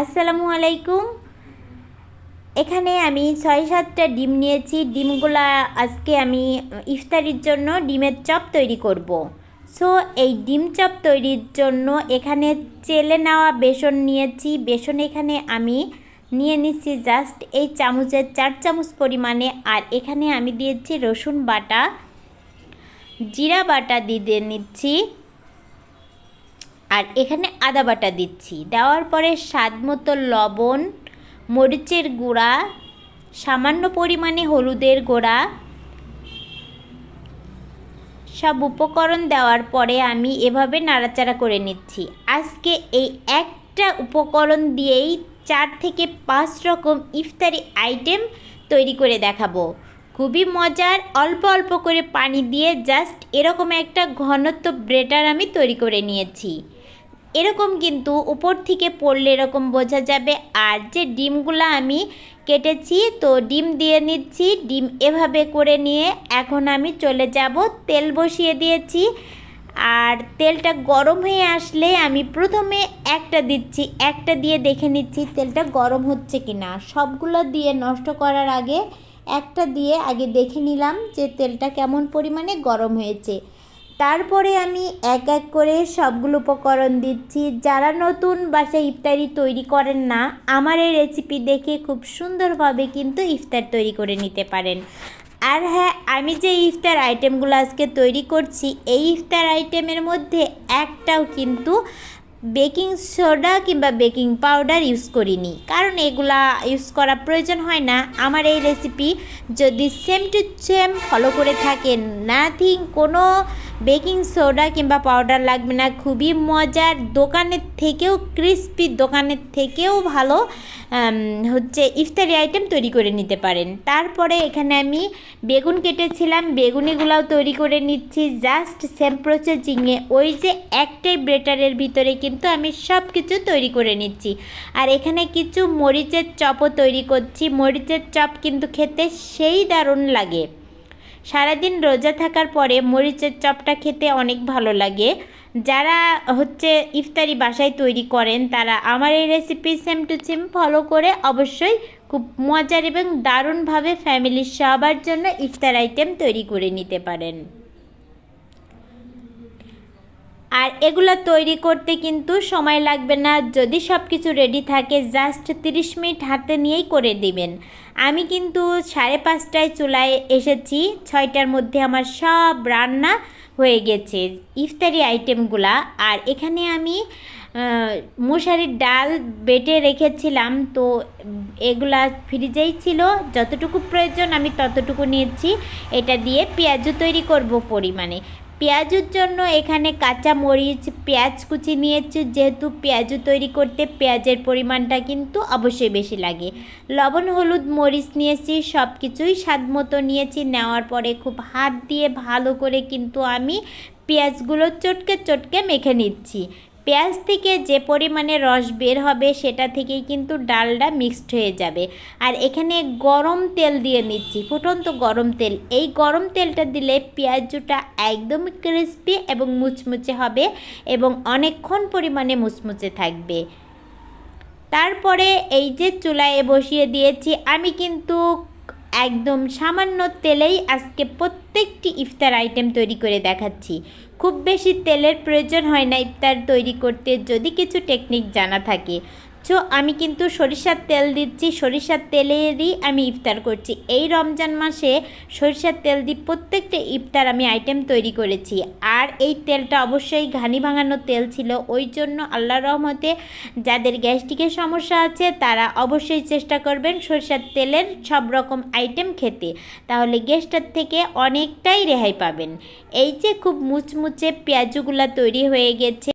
আসসালামু আলাইকুম। এখানে আমি ছয় সাতটা ডিম নিয়েছি। ডিমগুলা আজকে আমি ইফতারির জন্য ডিমের চপ তৈরি করব। সো এই ডিম চপ তৈরির জন্য এখানে চেলে নেওয়া বেসন নিয়েছি। বেসন এখানে আমি নিয়ে নিচ্ছি জাস্ট এই চামচের চার চামচ পরিমাণে। আর এখানে আমি দিয়েছি রসুন বাটা, জিরা বাটা দিয়ে নিচ্ছি। আর এখানে আদা বাটা দিচ্ছি। দেওয়ার পরে স্বাদ মতো লবণ, মরিচের গুঁড়া, সামান্য পরিমাণে হলুদের গুঁড়া, সব উপকরণ দেওয়ার পরে আমি এভাবে নাড়াচাড়া করে নিচ্ছি। আজকে এই একটা উপকরণ দিয়েই চার থেকে পাঁচ রকম ইফতারি আইটেম তৈরি করে দেখাবো। খুবই মজার, অল্প অল্প করে পানি দিয়ে জাস্ট এরকম একটা ঘনত্ব ব্রেটার আমি তৈরি করে নিয়েছি। এরকম কিন্তু উপর থেকে পড়লে এরকম বোঝা যাবে। আর যে ডিমগুলো আমি কেটেছি, তো ডিম দিয়ে নিচ্ছি, ডিম এভাবে করে নিয়ে এখন আমি চলে যাব। তেল বসিয়ে দিয়েছি। আর তেলটা গরম হয়ে আসলে আমি প্রথমে একটা দিচ্ছি, একটা দিয়ে দেখে নিচ্ছি তেলটা গরম হচ্ছে কি না সবগুলো দিয়ে নষ্ট করার আগে একটা দিয়ে আগে দেখে নিলাম যে তেলটা কেমন পরিমাণে গরম হয়েছে। তারপরে আমি এক এক করে সবগুলো উপকরণ দিচ্ছি। যারা নতুন বাসায় ইফতারি তৈরি করেন না, আমার এই রেসিপি দেখে খুব সুন্দরভাবে কিন্তু ইফতার তৈরি করে নিতে পারেন। আর হ্যাঁ আমি যে ইফতার আইটেমগুলো আজকে তৈরি করছি, এই ইফতার আইটেমের মধ্যে একটাও কিন্তু বেকিং সোডা কিংবা বেকিং পাউডার ইউজ করিনি। কারণ এগুলা ইউজ করা প্রয়োজন হয় না। আমার এই রেসিপি যদি সেম টু সেম ফলো করে থাকেন নাথিং কোনো বেকিং সোডা কিংবা পাউডার লাগবে না। খুবই মজার দোকানের থেকেও ক্রিস্পি, দোকানের থেকেও ভালো হচ্ছে ইফতারি আইটেম তৈরি করে নিতে পারেন। তারপরে এখানে আমি বেগুন কেটেছিলাম, বেগুনিগুলাও তৈরি করে নিচ্ছি। জাস্ট সেম প্রসেসিংয়ে ওই যে একটাই ব্রেটারের ভিতরে কিন্তু আমি সব কিছু তৈরি করে নিচ্ছি। আর এখানে কিছু মরিচের চপও তৈরি করছি। মরিচের চপ কিন্তু খেতে সেই দারুণ লাগে। সারাদিন রোজা থাকার পরে মরিচের চপটা খেতে অনেক ভালো লাগে। যারা হচ্ছে ইফতারি বাসায় তৈরি করেন, তারা আমার এই recipe same to same follow করে অবশ্যই খুব মজার এবং দারুণভাবে ফ্যামিলির সবার জন্য ইফতার আইটেম তৈরি করে নিতে পারেন। আর এগুলো তৈরি করতে কিন্তু সময় লাগবে না। যদি সব কিছু রেডি থাকে জাস্ট তিরিশ মিনিট হাতে নিয়েই করে দিবেন। আমি কিন্তু সাড়ে পাঁচটায় চুলায় এসেছি, ছয়টার মধ্যে আমার সব রান্না হয়ে গেছে, ইফতারি আইটেমগুলা আর এখানে আমি মশারির ডাল বেটে রেখেছিলাম, তো এগুলা ফ্রিজেই ছিল, যতটুকু প্রয়োজন আমি ততটুকু নিয়েছি। এটা দিয়ে পেঁয়াজও তৈরি করব পরিমাণে। পেঁয়াজের জন্য এখানে কাঁচা মরিচ, পেঁয়াজ কুচি নিয়েছি। যেহেতু পেঁয়াজু তৈরি করতে পেঁয়াজের পরিমাণটা কিন্তু অবশ্যই বেশি লাগে। লবণ, হলুদ, মরিচ নিয়েছি সব কিছুই স্বাদ মতো নিয়েছি। নেওয়ার পরে খুব হাত দিয়ে ভালো করে কিন্তু আমি পেঁয়াজগুলো চটকে চটকে মেখে নিচ্ছি। পেঁয়াজ থেকে যে পরিমাণে রস বের হবে সেটা থেকেই কিন্তু ডালটা মিক্সড হয়ে যাবে। আর এখানে গরম তেল দিয়ে নিচ্ছি, ফুটন্ত গরম তেল। এই গরম তেলটা দিলে পেঁয়াজটা একদম ক্রিস্পি এবং মুচমুচে হবে এবং অনেকক্ষণ পরিমাণে মুচমুচে থাকবে। তারপরে এই যে চুলায় বসিয়ে দিয়েছি, আমি কিন্তু একদম সামান্য তেলেই আজকে প্রত্যেকটি ইফতার আইটেম তৈরি করে দেখাচ্ছি। খুব বেশি তেলের প্রয়োজন হয় না ইফতার তৈরি করতে, যদি কিছু টেকনিক জানা থাকে। সো আমি কিন্তু সরিষার তেল দিচ্ছি, সরিষার তেলেরই আমি ইফতার করছি। এই রমজান মাসে সরিষার তেল দিয়ে প্রত্যেকটা ইফতার আমি আইটেম তৈরি করেছি। আর এই তেলটা অবশ্যই ঘানি ভাঙানো তেল ছিল, ওই জন্য আল্লাহ রহমতে যাদের গ্যাস্ট্রিকের সমস্যা আছে, তারা অবশ্যই চেষ্টা করবেন সরিষার তেলের সব রকম আইটেম খেতে। তাহলে গ্যাসটার থেকে অনেকটাই রেহাই পাবেন। এই যে খুব মুচমুচে পেঁয়াজগুলা তৈরি হয়ে গেছে।